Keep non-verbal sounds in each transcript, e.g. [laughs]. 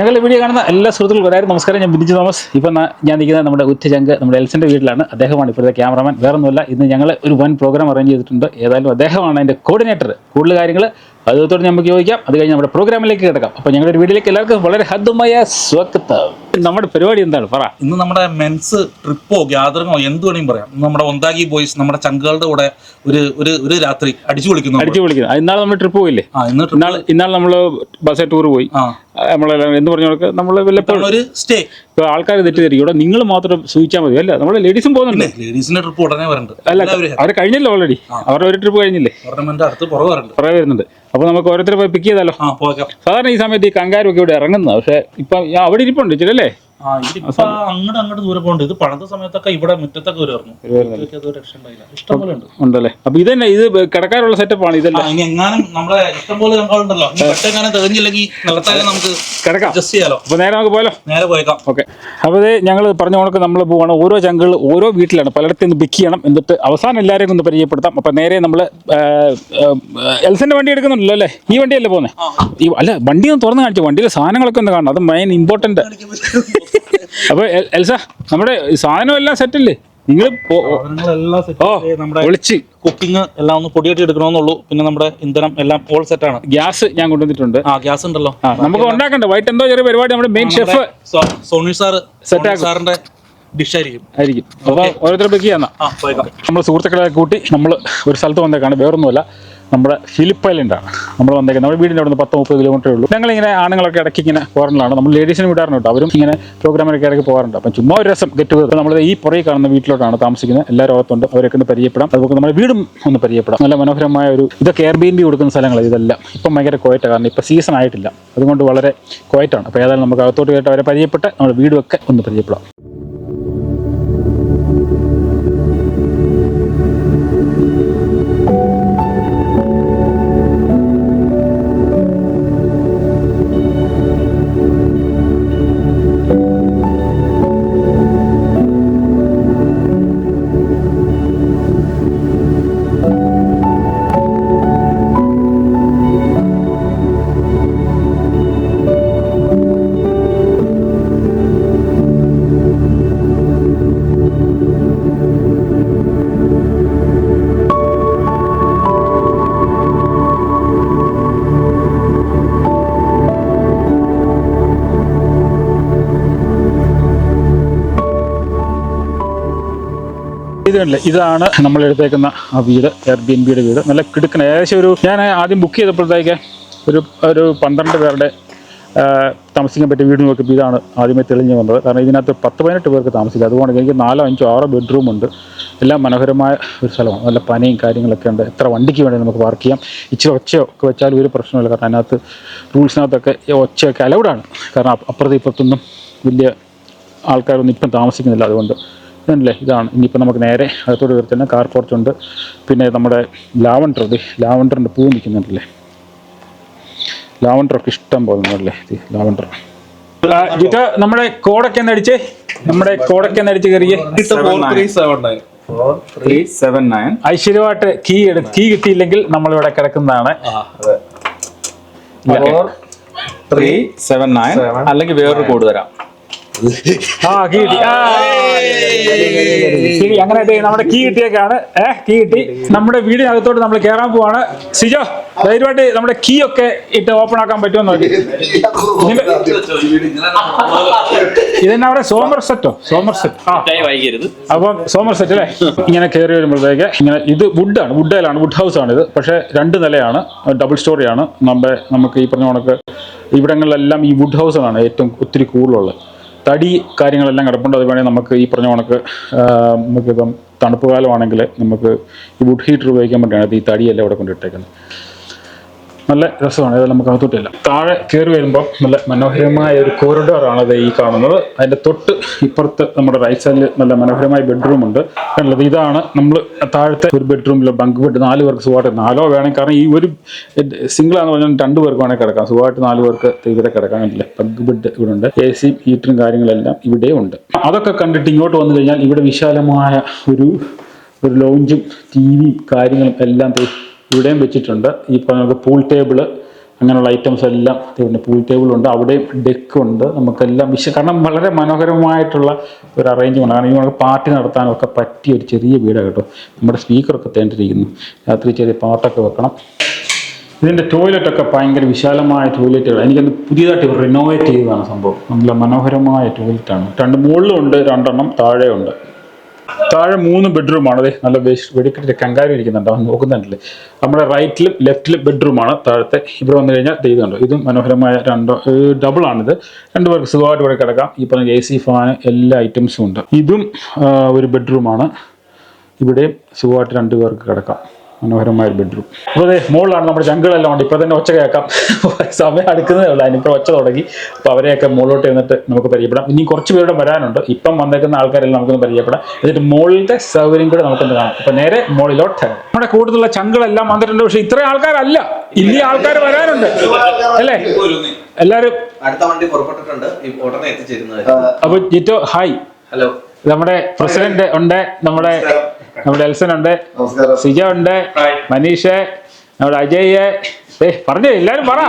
ഞങ്ങളുടെ വീഡിയോ കാണുന്ന എല്ലാ സുഹൃത്തുക്കൾക്കും ഒരായിരം നമസ്കാരം. ഞാൻ ബിനിജു തോമസ്. ഇപ്പം ഞാൻ നിൽക്കുന്നത് നമ്മുടെ ഉച്ചചങ്ക് നമ്മുടെ എൽസിന്റെ വീട്ടിലാണ്. അദ്ദേഹമാണ് ഇപ്പോഴത്തെ ക്യാമറമാൻ. വേറെ ഒന്നുമില്ല ഇന്ന് ഞങ്ങൾ ഒരു വൻ പ്രോഗ്രാം അറേഞ്ച് ചെയ്തിട്ടുണ്ട്. ഏതായാലും അദ്ദേഹമാണ് അതിന്റെ കോർഡിനേറ്റർ കൂടുതൽ കാര്യങ്ങൾ അദ്ദേഹത്തോട് നമുക്ക് ചോദിക്കാം. അത് കഴിഞ്ഞ് നമ്മുടെ പ്രോഗ്രാമിലേക്ക് കിടക്കാം. അപ്പോൾ ഞങ്ങളുടെ വീട്ടിലേക്ക് വീഡിയോയിലേക്ക് എല്ലാവർക്കും വളരെ ഹദ്ദമായ സ്വാഗതം. നമ്മുടെ പരിപാടി എന്താണ്? പറ. ഇന്ന് നമ്മുടെ മെൻസ് ട്രിപ്പോ ഗ്യാതറിങ്ങോ എന്ത് വേണമെങ്കിലും പറയാം. നമ്മുടെ ഒന്താകി ബോയ്സ് നമ്മുടെ ചങ്കുകളുടെ കൂടെ ഒരു ഒരു ഒരു രാത്രി അടിച്ചു വിളിക്കുന്നു നമ്മൾ. അടിച്ചു വിളിക്കുന്നു ഇന്നാൾ നമ്മൾ ട്രിപ്പ് പോയില്ലേ? ഇന്നാൾ നമ്മൾ ബസ് ടൂർ പോയി. ആ എന്ന് പറഞ്ഞു നമ്മൾ വല്ലപ്പോഴും ഒരു സ്റ്റേ. ഇപ്പോൾ ആൾക്കാർ തെറ്റിദ്ധരിക്കും ഇവിടെ നിങ്ങൾ മാത്രം സൂചിച്ചാൽ മതി. അല്ല? നമ്മുടെ ലേഡീസും പോകുന്നുണ്ട്? ലേഡീസിന്റെ ട്രിപ്പ് ഉടനെ വരണ്ട്. അല്ല അവർ കഴിഞ്ഞല്ലോ ഓൾറെഡി അവരുടെ ഒരു ട്രിപ്പ് കഴിഞ്ഞില്ലേ? അടുത്ത് പുറകെ വരുന്നുണ്ട്. അപ്പോൾ നമുക്ക് ഓരോരുത്തരെ പോയി പിക്ക് ചെയ്താലോ? സാധാരണ ഈ സമയത്ത് ഈ കങ്കാരും ഒക്കെ ഇവിടെ ഇറങ്ങുന്നത്. പക്ഷേ ഇപ്പം അവിടെ ഇരിപ്പുണ്ട് ഇച്ചിരല്ലേ ആ ഇതിപ്പോ അങ്ങോട്ട് അങ്ങോട്ട് ദൂരെ പോകണ്ട്. ഇത് സമയത്തൊക്കെ ഇവിടെ മുറ്റത്തൊക്കെ വരുമായിരുന്നു ഉണ്ടല്ലേ? അപ്പോൾ ഇതന്നെ ഇത് കിടക്കാനുള്ള സെറ്റപ്പാണ് ഇതല്ലേ. ആ ഇനി എങ്ങാനും ഇഷ്ടംപോലെ തെളിഞ്ഞില്ലെങ്കിൽ നിലത്താലും നമുക്ക് കിടക്കാം. ചെയ്യാലോ. അപ്പോൾ നേരെ നമുക്ക് പോയാലോ? നേരെ പോയേക്കാം. ഓക്കെ. അപ്പോൾ ഇത് ഞങ്ങൾ പറഞ്ഞ കണക്ക് നമ്മൾ പോവാണ്. ഓരോ ചങ്കുകൾ ഓരോ വീട്ടിലാണ്. പലയിടത്തും നിന്ന് പിക്ക് ചെയ്യണം. എന്നിട്ട് അവസാനം എല്ലാവരെയും ഒന്ന് പരിചയപ്പെടുത്താം. അപ്പോൾ നേരെ നമ്മൾ എൽസന്റെ വണ്ടി എടുക്കുന്നുണ്ടല്ലോ അല്ലേ? ഈ വണ്ടിയല്ലേ പോകുന്നത് ഈ അല്ല വണ്ടി ഒന്ന് തുറന്ന് കാണിച്ചു. വണ്ടിയിലെ സാധനങ്ങളൊക്കെ ഒന്ന് കാണണം. അത് മെയിൻ ഇമ്പോർട്ടന്റ് അപ്പോൾ എൽസ നമ്മുടെ സാധനം എല്ലാം സെറ്റല്ലേ നിങ്ങൾ ഒളിച്ച്. കുക്കിംഗ് എല്ലാം ഒന്ന് പൊടിയായിട്ട് എടുക്കണമെന്നുള്ളൂ. പിന്നെ നമ്മുടെ ഇന്ധനം എല്ലാം ഓൾ സെറ്റ് ആണ്. ഗ്യാസ് ഞാൻ കൊണ്ടുവന്നിട്ടുണ്ട്. ആ ഗ്യാസ് ഉണ്ടല്ലോ. നമുക്ക് ഉണ്ടാക്കണ്ട? വൈറ്റ് എന്തോ ചെറിയ പരിപാടി നമ്മുടെ main chef Sony sir set സാറിന്റെ ഡിഷ് ആയിരിക്കും. ആയിരിക്കും. അപ്പോൾ ഓരോരുത്തർ പിക്ക് ചെയ്യാന്നാ സുഹൃത്തുക്കളെ കൂട്ടി നമ്മൾ ഒരു സ്ഥലത്ത് വന്നേക്കാണ് വേറൊന്നുമല്ല. നമ്മുടെ ഫിലിപ്പ് ഐലൻഡാണ്. നമ്മൾ വന്നേക്കുന്നത് നമ്മുടെ വീടിന്റെ അവിടെ നിന്ന് പത്ത് മുപ്പത് കിലോമീറ്ററേ ഉള്ളൂ. ഞങ്ങളിങ്ങനെ ആണുങ്ങളൊക്കെ ഇടയ്ക്ക് ഇങ്ങനെ പോകാറുള്ളതാണ്. നമ്മൾ ലേഡീസിന് വിടാറുണ്ട് അവരും ഇങ്ങനെ പ്രോഗ്രാമിലൊക്കെ ഇടയ്ക്ക് പോകാറുണ്ട്. അപ്പം ചുമ്മാ ഒരു രസം ഗെറ്റ് ടുഗദർ നമ്മൾ ഈ പുറകെ കാണുന്ന വീട്ടിലോട്ടാണ് താമസിക്കുന്നത്. എല്ലാ രോഗത്തുണ്ട് അവരൊക്കെ ഒന്ന് പരിചയപ്പെടാം. അതുപോലെ നമ്മുടെ വീടും ഒന്ന് പരിചയപ്പെടാം. നല്ല മനോഹരമായ ഒരു ഇതൊക്കെ എയർ ബി എൻ ബി കൊടുക്കുന്ന സ്ഥലങ്ങൾ ഇതെല്ലാം. ഇപ്പം ഭയങ്കര കോയറ്റാണ് കാരണം ഇപ്പം സീസൺ ആയിട്ടില്ല. അതുകൊണ്ട് വളരെ കോയറ്റാണ് അപ്പോൾ ഏതായാലും നമുക്ക് അകത്തോട്ട് കേട്ട് അവരെ പരിചയപ്പെട്ട് നമ്മുടെ വീടുമൊക്കെ ഒന്ന് പരിചയപ്പെടാം. ഇത് ഇതാണ് നമ്മൾ എടുത്തേക്കുന്ന ആ വീട് എയർ ബി എൻ ബിയുടെ വീട്. നല്ല കിടുക്കണ ഏകദേശം ഒരു ഞാൻ ആദ്യം ബുക്ക് ചെയ്തപ്പോഴത്തേക്ക് ഒരു ഒരു പന്ത്രണ്ട് പേരുടെ താമസിക്കാൻ പറ്റിയ വീട് നോക്കിയപ്പോൾ ഇതാണ് ആദ്യമേ തെളിഞ്ഞു വന്നത്. കാരണം ഇതിനകത്ത് പത്ത് പതിനെട്ട് പേർക്ക് താമസിക്കുക അതുകൊണ്ട് എനിക്ക് നാലോ അഞ്ചോ ആറോ ബെഡ്റൂം ഉണ്ട്. എല്ലാം മനോഹരമായ ഒരു സ്ഥലമാണ്. നല്ല പനയും കാര്യങ്ങളൊക്കെ ഉണ്ട്. എത്ര വണ്ടിക്ക് വേണമെങ്കിൽ നമുക്ക് പാർക്ക് ചെയ്യാം. ഇച്ചിരി ഒച്ചയോ ഒക്കെ വെച്ചാലും ഒരു പ്രശ്നമില്ല കാരണം അതിനകത്ത് റൂൾസിനകത്തൊക്കെ ഒച്ചയൊക്കെ അലൗഡാണ് കാരണം അപ്പ- അപ്പുറത്തും ഇപ്പുറത്തൊന്നും വലിയ ആൾക്കാരൊന്നും ഇപ്പം താമസിക്കുന്നില്ല. അതുകൊണ്ട് ഇതല്ലേ ഇതാണ്. ഇനിയിപ്പോൾ നമുക്ക് നേരെ അകത്തോട് കയറി തന്നെ കാർ പോർച്ചുണ്ട് പിന്നെ നമ്മുടെ ലാവണ്ടർ ഇത് ലാവണ്ടറിന്റെ പൂ നിൽക്കുന്നുണ്ടല്ലേ? ലാവണ്ടറൊക്കെ ഇഷ്ടം പോലെ ഉണ്ടല്ലേ ഇത് ലാവണ്ടർ. ജിറ്റ നമ്മുടെ കോടൊക്കെ അടിച്ച്. നമ്മുടെ കോടൊക്കെ അടിച്ച് കയറിയേ. ഐശ്വര്യമായിട്ട് കീ എടു കീ കിട്ടിയില്ലെങ്കിൽ നമ്മൾ ഇവിടെ കിടക്കുന്നതാണ് അല്ലെങ്കിൽ വേറൊരു കോഡ് തരാം. ആ കീ കിട്ടി. ആ, ശരി അങ്ങനെ നമ്മുടെ കീ കിട്ടിയേക്കാണ്. ഏഹ് കീ കിട്ടി. നമ്മുടെ വീടിനകത്തോട്ട് നമ്മൾ കയറാൻ പോവാണ്. സിജോ ധൈര്യമായിട്ട് നമ്മുടെ കീ ഒക്കെ ഇട്ട് ഓപ്പൺ ആക്കാൻ പറ്റുമോ നോക്കി. ഇതെന്നെ അവിടെ? സോമർ സെറ്റോ സോമർ സെറ്റ് ആ. അപ്പം സോമർ സെറ്റ് അല്ലേ? ഇങ്ങനെ കയറി വരുമ്പോഴത്തേക്ക് ഇങ്ങനെ ഇത് വുഡാണ് വുഡേലാണ് വുഡ് ഹൗസ് ആണ് ഇത്. പക്ഷേ രണ്ട് നിലയാണ്. ഡബിൾ സ്റ്റോറിയാണ് നമ്മുടെ നമുക്ക് ഈ പറഞ്ഞ കണക്ക് ഇവിടങ്ങളിലെല്ലാം ഈ വുഡ് ആണ് ഏറ്റവും ഒത്തിരി കൂടുതലുള്ളത്. തടി കാര്യങ്ങളെല്ലാം കിടപ്പുണ്ട്. അത് വേണമെങ്കിൽ നമുക്ക് ഈ പറഞ്ഞ കണക്ക് നമുക്കിപ്പം തണുപ്പ് കാലമാണെങ്കിൽ നമുക്ക് ഈ വുഡ് ഹീറ്റർ ഉപയോഗിക്കാൻ വേണ്ടിയാണ് ഈ തടിയെല്ലാം ഇവിടെ കൊണ്ടിട്ടേക്കുന്നത്. നല്ല രസമാണ് ഇതെല്ലാം നമുക്ക് അകത്തോട്ടില്ല താഴെ കയറി വരുമ്പോൾ നല്ല മനോഹരമായ ഒരു കോറിഡോറാണ് ഇത് ഈ കാണുന്നത്. അതിന്റെ തൊട്ട് ഇപ്പുറത്ത് നമ്മുടെ റൈറ്റ് സൈഡിൽ നല്ല മനോഹരമായ ബെഡ്റൂം ഉണ്ട്. കണ്ടത് ഇതാണ് നമ്മൾ താഴത്തെ ഒരു ബെഡ്റൂമിൽ ബങ്ക് ബെഡ് നാല് പേർക്ക് സുഖമായിട്ട് നാലോ വേണമെങ്കിൽ കാരണം ഈ ഒരു സിംഗിൾ ആണെന്ന് പറഞ്ഞാൽ രണ്ട് പേർക്ക് വേണമെങ്കിൽ കിടക്കാം. സുഖമായിട്ട് നാല് പേർക്ക് ഇവിടെ കിടക്കാൻ പറ്റില്ല. ബങ്ക് ബെഡ് ഇവിടെ ഉണ്ട്. എ സിയും ഹീറ്ററും കാര്യങ്ങളെല്ലാം ഇവിടെ ഉണ്ട്. അതൊക്കെ കണ്ടിട്ട് ഇങ്ങോട്ട് വന്നു കഴിഞ്ഞാൽ ഇവിടെ വിശാലമായ ഒരു ഒരു ലോഞ്ചും ടി വിയും കാര്യങ്ങളും എല്ലാം ഇവിടെയും വെച്ചിട്ടുണ്ട്. ഈ പറഞ്ഞ പൂൾ ടേബിൾ അങ്ങനെയുള്ള ഐറ്റംസ് എല്ലാം പിന്നെ പൂൾ ടേബിളുണ്ട് അവിടെയും ഡെക്ക് ഉണ്ട്. നമുക്കെല്ലാം വിശ കാരണം വളരെ മനോഹരമായിട്ടുള്ള ഒരു അറേഞ്ച്മെന്റ് കാരണം നമുക്ക് പാർട്ടി നടത്താനൊക്കെ പറ്റിയ ഒരു ചെറിയ വീടാണ് കേട്ടോ. നമ്മുടെ സ്പീക്കറൊക്കെ തേണ്ടിരിക്കുന്നു. രാത്രി ചെറിയ പാട്ടൊക്കെ വെക്കണം. ഇതിന്റെ ടോയ്ലറ്റൊക്കെ ഭയങ്കര വിശാലമായ ടോയ്ലറ്റുകൾ എനിക്കൊന്ന് പുതിയതായിട്ട് റിനോവേറ്റ് ചെയ്തതാണ് സംഭവം. നല്ല മനോഹരമായ ടോയ്ലറ്റാണ് രണ്ട് മുകളിലും ഉണ്ട് രണ്ടെണ്ണം താഴെയുണ്ട് താഴെ മൂന്ന് ബെഡ്റൂമാണ് അതെ നല്ല വെടിക്കെട്ടിട്ട് കങ്കാരി ഇരിക്കുന്നുണ്ട്. നോക്കുന്നുണ്ടല്ലേ? നമ്മുടെ റൈറ്റിലും ലെഫ്റ്റിലും ബെഡ്റൂമാണ് താഴത്തെ ഇവിടെ വന്നു കഴിഞ്ഞാൽ ഇതുണ്ട് ഇതും മനോഹരമായ രണ്ടോ ഡബിൾ ആണിത്. രണ്ടുപേർക്ക് സുഖമായിട്ട് ഇവിടെ കിടക്കാം. ഈ പറഞ്ഞ എ സി ഫാന് എല്ലാ ഐറ്റംസും ഉണ്ട്. ഇതും ഒരു ഒരു ബെഡ്റൂമാണ് ഇവിടെയും സുഖമായിട്ട് രണ്ടുപേർക്ക് കിടക്കാം. മനോഹരമായ ഒരു ബെഡ്റൂം അപ്പോൾ അതെ മുകളിലാണ് നമ്മുടെ ജംഗിളെല്ലാം ഉണ്ട്. ഇപ്പോൾ തന്നെ ഒച്ച കേൾക്കാം. സമയം അടുക്കുന്നതേ ഉള്ളൂ. അതിനിപ്പോൾ ഒച്ച തുടങ്ങി. അപ്പോൾ അവരെയൊക്കെ മുകളിലോട്ട് എന്നിട്ട് നമുക്ക് പരിചയപ്പെടാം. ഇനി കുറച്ച് പേരുടെ വരാനുണ്ട്. ഇപ്പം വന്നേക്കുന്ന ആൾക്കാരെല്ലാം നമുക്കൊന്ന് പരിചയപ്പെടാം. എന്നിട്ട് മുകളിലത്തെ സൗകര്യം കൂടെ നമുക്കൊന്ന് കാണാം. അപ്പോൾ നേരെ മുകളിലോട്ട് നമ്മുടെ കൂടുതലുള്ള ചങ്കളെല്ലാം വന്നിട്ടുണ്ട്. പക്ഷേ ഇത്രയും ആൾക്കാരല്ല. ഇനി ആൾക്കാർ വരാനുണ്ട്. അല്ലേ? എല്ലാവരും അടുത്ത വണ്ടി പുറപ്പെട്ടിട്ടുണ്ട്. ഉടനെ അപ്പോൾ ജിറ്റോ ഹായ് ഹലോ നമ്മുടെ പ്രസിഡന്റ് ഉണ്ട്. നമ്മുടെ നമ്മുടെ എൽസൻ ഉണ്ട് സിജ ഉണ്ട് മനീഷ്. നമ്മുടെ അജയ്. ഏ പറഞ്ഞേ എല്ലാരും പറ.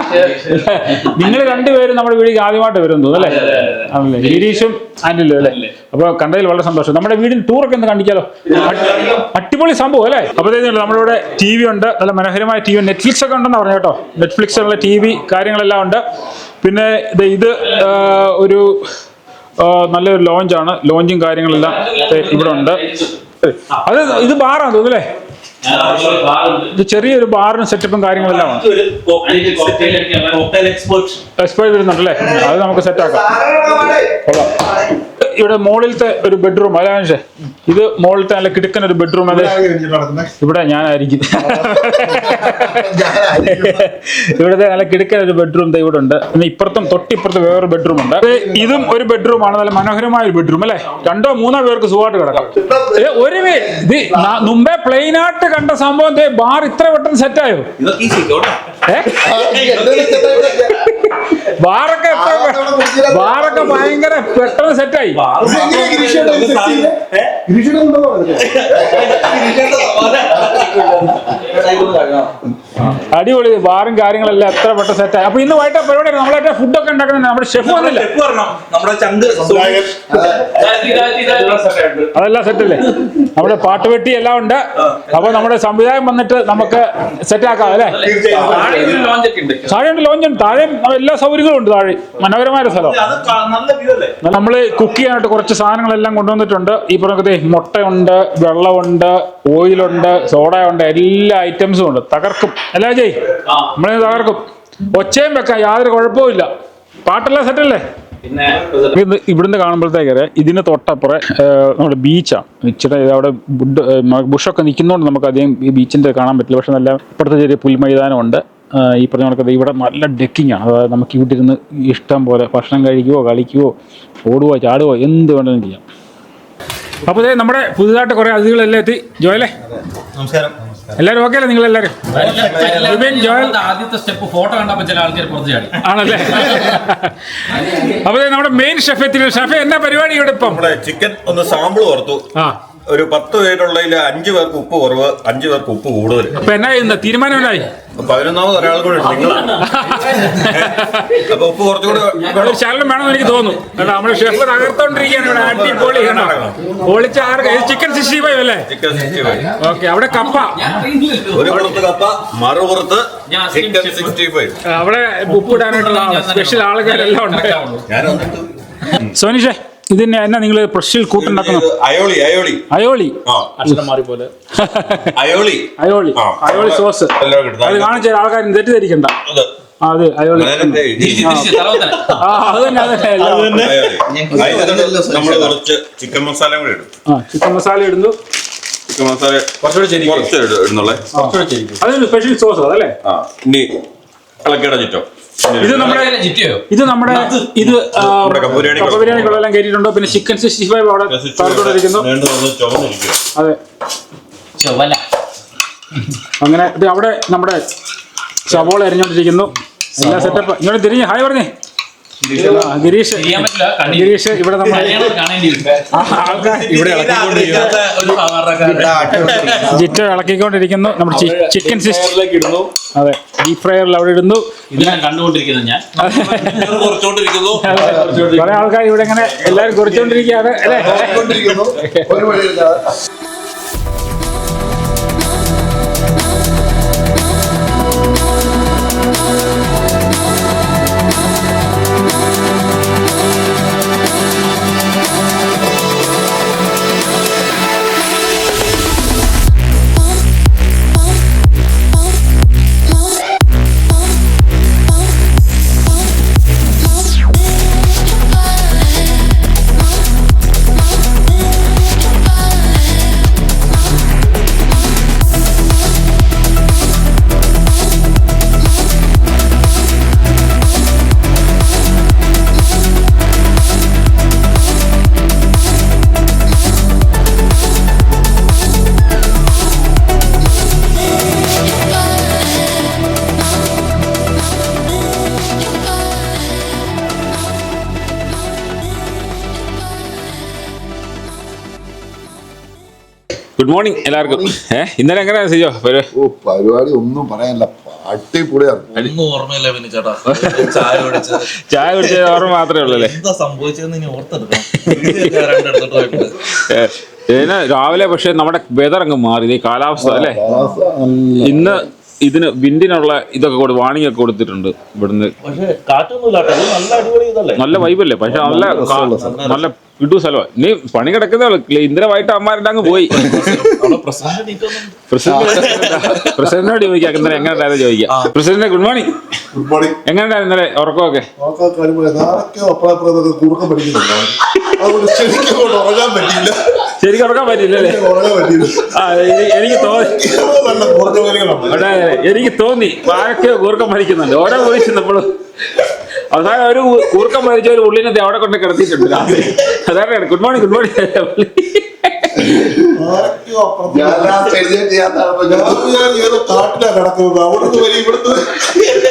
നിങ്ങൾ രണ്ടുപേരും നമ്മുടെ വീടിക്ക് ആദ്യമായിട്ട് വരും തോന്നുന്നു അല്ലേ ആണല്ലേ? ഗിരീഷും ആന്റിലും അല്ലേ? അപ്പൊ കണ്ടതിൽ വളരെ സന്തോഷം. നമ്മുടെ വീടിന് ടൂറൊക്കെ ഒന്ന് കണ്ടിക്കാലോ അടിപൊളി സംഭവം അല്ലേ? അപ്പൊ നമ്മുടെ ഇവിടെ ടി വി ഉണ്ട്. നല്ല മനോഹരമായ ടി വി നെറ്റ്ഫ്ലിക്സ് ഒക്കെ ഉണ്ടെന്ന് പറഞ്ഞു കേട്ടോ. നെറ്റ്ഫ്ലിക്സ് ഉള്ള ടി വി കാര്യങ്ങളെല്ലാം ഉണ്ട്. പിന്നെ ദേ ഇത് ഒരു നല്ലൊരു ലോഞ്ചാണ് ലോഞ്ചും കാര്യങ്ങളെല്ലാം ഇവിടെ ഉണ്ട്. അത് ഇത് ബാറാണ് തോന്നുന്നു അല്ലേ? ഇത് ചെറിയൊരു ബാറിനും സെറ്റപ്പും കാര്യങ്ങളെല്ലാം എക്സ്പേർട്ട് വരുന്നുണ്ടല്ലേ? അത് നമുക്ക് സെറ്റ് ആക്കാം. കൊള്ളാം. ഇവിടെ മുകളിലത്തെ ഒരു ബെഡ്റൂം അല്ല മനുഷ്യ ഇത് മുകളിലത്തെ നല്ല കിടക്കുന്ന ഒരു ബെഡ്റൂം അതെ ഇവിടെ ഞാനായിരിക്കും. ഇവിടുത്തെ നല്ല കിടക്കുന്ന ഒരു ബെഡ്റൂം ഇവിടെ ഉണ്ട്. പിന്നെ ഇപ്പുറത്തും തൊട്ടിപ്പുറത്ത് വേറൊരു ബെഡ്റൂം ഉണ്ട്. ഇതും ഒരു ബെഡ്റൂം ആണ്. നല്ല മനോഹരമായ ഒരു ബെഡ്റൂം അല്ലേ? രണ്ടോ മൂന്നോ പേർക്ക് സുഖമായിട്ട് കിടക്കാം. ഒരു ഇത് മുമ്പേ പ്ലെയിൻ ആയിട്ട് കണ്ട സംഭവം ദേ ബാർ ഇത്ര പെട്ടെന്ന് സെറ്റായോ ഇതൊക്കെ ഈ ശരിക്കോട്ടെ ഏ ബാറൊക്കെ എത്ര ബാറൊക്കെ ഭയങ്കര പെട്ടെന്ന് സെറ്റായി അടിപൊളി. ബാറും കാര്യങ്ങളെല്ലാം എത്ര പെട്ടെന്ന് സെറ്റായി അപ്പൊ ഇന്ന് വൈകിട്ട് പരിപാടി നമ്മളായിട്ട് ഫുഡൊക്കെ ഉണ്ടാക്കുന്നത് നമ്മുടെ ഷെഫ് വന്നില്ല. അതെല്ലാം സെറ്റല്ലേ നമ്മുടെ പാട്ടുപെട്ടി എല്ലാം ഉണ്ട്. അപ്പൊ നമ്മുടെ സംവിധായം വന്നിട്ട് നമുക്ക് സെറ്റ് ആക്കാം അല്ലേ? താഴെ ഉണ്ട് ലോഞ്ച് ഉണ്ട്. താഴെ എല്ലാ സൗകര്യങ്ങളും ഉണ്ട് താഴെ. മനോഹരമായ സ്ഥലം. നല്ല വ്യൂ അല്ലേ? നമ്മൾ കുക്ക് ചെയ്യാനായിട്ട് കുറച്ച് സാധനങ്ങളെല്ലാം കൊണ്ടുവന്നിട്ടുണ്ട്. ഈ പറഞ്ഞത് മുട്ടയുണ്ട് വെള്ളമുണ്ട് ഓയിലുണ്ട് സോഡ ഉണ്ട് എല്ലാ ഐറ്റംസും ഉണ്ട്. തകർക്കും. അല്ലേ ജയ് നമ്മളെ തകർക്കും. ഒച്ചയും വെക്കാം. യാതൊരു കുഴപ്പവും പാട്ടെല്ലാം? സെറ്റല്ലേ? പിന്നെ ഇവിടുന്ന് കാണുമ്പോഴത്തേക്ക് ഇതിന് തൊട്ടപ്പുറം നമ്മുടെ ബീച്ചാണ് ഇച്ചിരി അവിടെ ബുഡ് ബുഷൊക്കെ നിൽക്കുന്നതുകൊണ്ട് നമുക്ക് അധികം ഈ ബീച്ചിന്റെ കാണാൻ പറ്റില്ല. പക്ഷെ നല്ല ഇപ്പുറത്തെ ചെറിയ പുൽമൈതാനമുണ്ട്. ഈ പറഞ്ഞ കണക്ക് ഇവിടെ നല്ല ഡെക്കിങ്ങാണ് ആണ്. അതായത് നമുക്ക് ഇവിടെ ഇരുന്ന് ഇഷ്ടം പോലെ ഭക്ഷണം കഴിക്കുവോ കളിക്കുവോ ഓടുവോ ചാടുവോ എന്ത് വേണമെങ്കിലും ചെയ്യാം. അപ്പോൾ ഇതേ നമ്മുടെ പുതുതായിട്ട് കുറേ അതിഥികളെല്ലാം എത്തി. ജോയലേ? നമസ്കാരം. എല്ലാവരും ഓക്കെ അല്ലേ നിങ്ങളെല്ലാവരും വിപിൻ ജോയൽ. ആദ്യത്തെ സ്റ്റെപ്പ് ഫോട്ടോ കണ്ടപ്പോ ചില ആൾക്കാർ പുറത്ത് ചാടി. ആണല്ലേ? അപ്പോൾ ദേ നമ്മുടെ മെയിൻ ഷെഫ് എത്തി ഷെഫ് എന്നാ പരിപാടി ഇവിടെ ഇപ്പം? നമ്മുടെ ചിക്കൻ ഒന്ന് സാമ്പിൾ ഓർത്തു ആ. ഒരു പത്ത് പേരുള്ളതിൽ അഞ്ചു പേർക്ക് ഉപ്പ് കുറവ് അഞ്ചു പേർക്ക് ഉപ്പ് കൂടുതൽ അപ്പൊ എന്നാ ചെയ്യുന്നത് തീരുമാനം എന്നായി പതിനൊന്നാമത് ഒരാൾ കൂടെ ഉണ്ട് നിങ്ങളാണ് അപ്പൊ ഉപ്പ് കുറച്ചുകൂടെ ഒരു ശകലം വേണമെന്ന് എനിക്ക് തോന്നുന്നു. കേട്ടോ നമ്മുടെ ഷെഫ് തകർത്തോണ്ടിരിക്കുകയാണ് ഇവിടെ അടിപൊളി കേട്ടോ പൊളിച്ച ആർക്ക് ചിക്കൻ സിക്സ്റ്റി ഫൈവ് അല്ലേ? ചിക്കൻ സിക്സ്റ്റി ഫൈവ് ഓക്കെ അവിടെ കപ്പ. ഒരു പുറത്ത് കപ്പ മറുപുറത്ത് ചിക്കൻ സിക്സ്റ്റി ഫൈവ് അവിടെ ഉപ്പ് ഇടാനായിട്ടുള്ള സ്പെഷ്യൽ ആളുകളെല്ലാം ഉണ്ട്. ഞാൻ വന്നിട്ട് സോനിഷേ ഇതിന് എന്നാ നിങ്ങൾ പ്രഷിൽ കൂട്ടുണ്ടാക്കുന്നത് അയോളി അയോളി. അയോളി. അയോളി പോലെ. അയോളി. അയോളി. Aioli sauce. അത് കാണിച്ച ആൾക്കാർ തെറ്റിദ്ധരിക്കണ്ട. അത്. അയോളി. നമ്മൾ കുറച്ച് ചിക്കൻ മസാല കൂടെ ഇടും. ആ ചിക്കൻ മസാല ഇടുന്നു. ചിക്കൻ മസാല കുറച്ച് ഇടും- ഇടുന്നുള്ളേ. അതൊരു സ്പെഷ്യൽ സോസ് അതല്ലേ? ആ. ഇനി ഇളക്കിട ചുറ്റോ ഇത് നമ്മുടെ ജിറ്റിയോ ഇത് നമ്മുടെ ഇത് നമ്മുടെ കപ്പ ബിരിയാണി കപ്പ ബിരിയാണികളെല്ലാം കയറ്റിയിട്ടുണ്ട് പിന്നെ ചിക്കൻ സിക്സ്റ്റി ഫൈവ് അവിടെ ചുവന്നിരിക്കുക. അതെ. അങ്ങനെ ഇത് അവിടെ നമ്മുടെ സവോള അരിഞ്ഞോണ്ടിരിക്കുന്നു എല്ലാ സെറ്റപ്പ്. ഇങ്ങോട്ട് തിരിഞ്ഞ്. ഹായ് പറഞ്ഞേ. ഗിരീഷ്. ഗിരീഷ് ഇവിടെ നമ്മൾ സാധാരണക്കാരൻ ജിറ്റ ഇളക്കിക്കൊണ്ടിരിക്കുന്നു. നമ്മുടെ ചിക്കൻ സിക്സ്റ്റി ഇടുന്നു. അതെ. ഡീപ് ഫ്രയറിൽ അവിടെ ഇടുന്നു ഇതിനാണ് കണ്ടുകൊണ്ടിരിക്കുന്നത് ഞാൻ. ഇങ്ങനെ കുറച്ചോണ്ടിരിക്കുന്നു. കുറെ ആൾക്കാർ ഇവിടെ ഇങ്ങനെ എല്ലാവരും കുറച്ചുകൊണ്ടിരിക്കുകയാണ് അല്ലേ? ഗുഡ് മോർണിംഗ് എല്ലാവർക്കും. ഏഹ് ഇന്നലെ എങ്ങനെയാ സിജോ? ഓ പരിപാടി ഒന്നും പറയാനില്ല. അടിപൊളിയാണ് ഒന്നും ഓർമ്മയില്ല പിന്നെ ചേട്ടാ. [laughs] ചായ കുടിച്ച് ചായ കുടിച്ച ഓർമ്മ മാത്രമേ ഉള്ളൂ അല്ലേ? എന്താ സംഭവിച്ചതെന്ന് ഇനി ഓർത്തെടുക്കാം ഇതിന് രാവിലെ പക്ഷെ നമ്മുടെ വെതർ അങ്ങ് മാറി. ഈ കാലാവസ്ഥ അല്ലേ? ഇന്ന് ഇതിന് വിൻഡിനുള്ള ഇതൊക്കെ കൊടു വാണിംഗ് ഒക്കെ കൊടുത്തിട്ടുണ്ട് ഇവിടുന്ന്. പക്ഷെ കാറ്റൊന്നുമില്ല നല്ല അടിപൊളി ഇതല്ലേ? നല്ല വൈബല്ലേ പക്ഷെ നല്ല നല്ല കിട്ടു സ്ഥലം നീ പണി കിടക്കുന്നേ ഇന്ദിരമായിട്ട് അമ്മാരുടെ അങ്ങ് പോയി. പ്രസിഡന്റിനോട് ചോദിക്കാം ഇന്നലെ എങ്ങനെ ഉണ്ടായിരുന്നു ചോദിക്കാം. President good morning. Good morning. എങ്ങനെ ഉണ്ടായിരുന്നു ഇന്നലെ? ഉറക്കമൊക്കെ? ശരിക്കും ഉറക്കാൻ പറ്റില്ല എനിക്ക് തോന്നി. എനിക്ക് തോന്നി. ആരൊക്കെ കൂർക്കം പഠിക്കുന്നുണ്ട് ഓരോ വോയിസ് ചെന്നപ്പോഴും അവസാനം ഒരു കൂർക്കം മരിച്ച ഒരു ഉള്ളിനെ അവിടെ കൊണ്ട് കിടത്തിയിട്ടുണ്ട്. രാത്രി. അതാണ് ഗുഡ് മോർണിംഗ് ഗുഡ് മോർണിംഗ്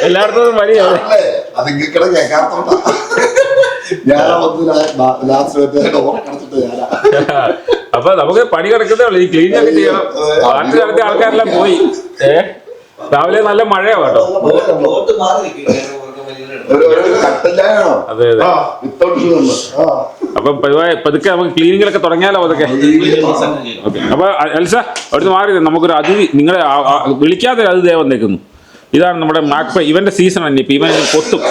എല്ലായിടത്തും വലിയ അപ്പൊ നമുക്ക് പണി കിടക്കുന്നേ ഉള്ളൂ. ഈ ക്ലീൻ ഒക്കെ ചെയ്യണം. രാത്രി നടത്തിയ ആൾക്കാരെല്ലാം പോയി. ഏ? രാവിലെ നല്ല മഴയാ കേട്ടോ ഒരു ഒരു കട്ടൻ ചായയാണോ അതെ അതെ. അപ്പൊ പതിവായി പതുക്കെ നമുക്ക് ക്ലീനിങ്ങിലൊക്കെ തുടങ്ങിയാലോ അതൊക്കെ? ഓക്കെ. അപ്പൊ അൽസ എൽസ അവിടുന്ന് മാറി നമുക്കൊരു അതിഥി നിങ്ങളെ വിളിക്കാതെ ഒരു അതിഥി വന്നേക്കുന്നു. ഇതാണ് നമ്മുടെ മാക്പ. ഇവന്റെ സീസൺ തന്നെ ഇപ്പൊ ഇവൻ കൊത്തും.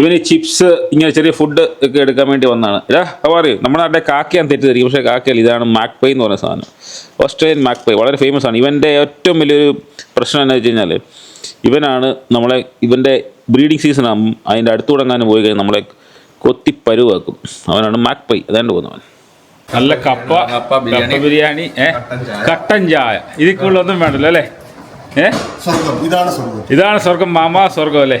ഇവന് ചിപ്സ് ഇങ്ങനെ ചെറിയ ഫുഡ് ഒക്കെ എടുക്കാൻ വേണ്ടി വന്നതാണ് ഇതാ പറയൂ നമ്മുടെ അവിടെ കാക്കയാൻ തെറ്റിദ്ധരിക്കും പക്ഷേ കാക്കയല്ല ഇതാണ് മാക്പൈ എന്ന് പറയുന്ന സാധനം. Australian magpie. വളരെ ഫേമസ് ആണ്. ഇവന്റെ ഏറ്റവും വലിയൊരു പ്രശ്നം എന്താ വെച്ച് കഴിഞ്ഞാൽ ഇവനാണ് നമ്മളെ ഇവന്റെ ബ്രീഡിംഗ് സീസൺ ആകുമ്പം അതിന്റെ അടുത്ത് തുടങ്ങാനും പോയി കഴിഞ്ഞാൽ നമ്മളെ കൊത്തി പരുവാക്കും. അവനാണ് മാക് പൈ അതാണ്ട് പോകുന്നവൻ. നല്ല കപ്പ കപ്പ ബിരിയാണി. ഏഹ് കട്ടൻ ചായ. ഇതിക്കുള്ള ഒന്നും വേണ്ടല്ലോ അല്ലേ? ഏ? ഇതാണ് സ്വർഗം. മാമാ സ്വർഗം അല്ലേ?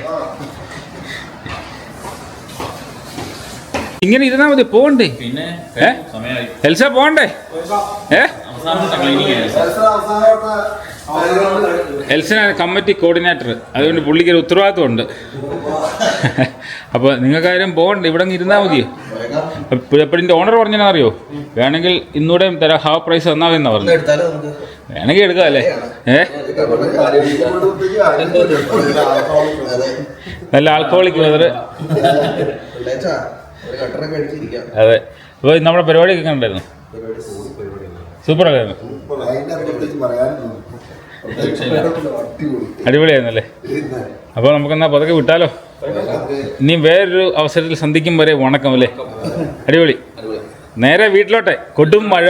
ഇങ്ങനെ ഇരുന്നാ മതി പോണ്ടേ പിന്നെ ഏ? സമയമായി. എൽസ പോണ്ടേ ഏ? അവസാനത്തെ ക്ലീനിങ് എൽസനാണ് കമ്മിറ്റി കോർഡിനേറ്റർ. അതുകൊണ്ട് പുള്ളിക്ക് ഒരു ഉത്തരവാദിത്വമുണ്ട് അപ്പോൾ നിങ്ങൾക്കാരും പോകണ്ട ഇവിടെ ഇരുന്നാൽ മതിയോ? പുഴപ്പടിന്റെ ഓണർ പറഞ്ഞാൽ അറിയോ? വേണമെങ്കിൽ ഇന്നൂടെ തരാം ഹാഫ് പ്രൈസ് തന്നാൽ മതി എന്നാ പറഞ്ഞു വേണമെങ്കിൽ എടുക്കാം അല്ലേ? ഏ? നല്ല ആൽക്കോളിക് വെതർ അതെ. അപ്പോൾ നമ്മുടെ പരിപാടിയൊക്കെ കണ്ടായിരുന്നു സൂപ്പറായിരുന്നു അല്ലായിരുന്നു അടിപൊളിയായിരുന്നല്ലേ? അപ്പോൾ നമുക്കെന്നാ പതുക്കെ വിട്ടാലോ? ഇനി വേറൊരു അവസരത്തിൽ സന്ധിക്കും വരെ വണക്കം അല്ലേ? അടിപൊളി. നേരെ വീട്ടിലോട്ടെ. കൊടും മഴ.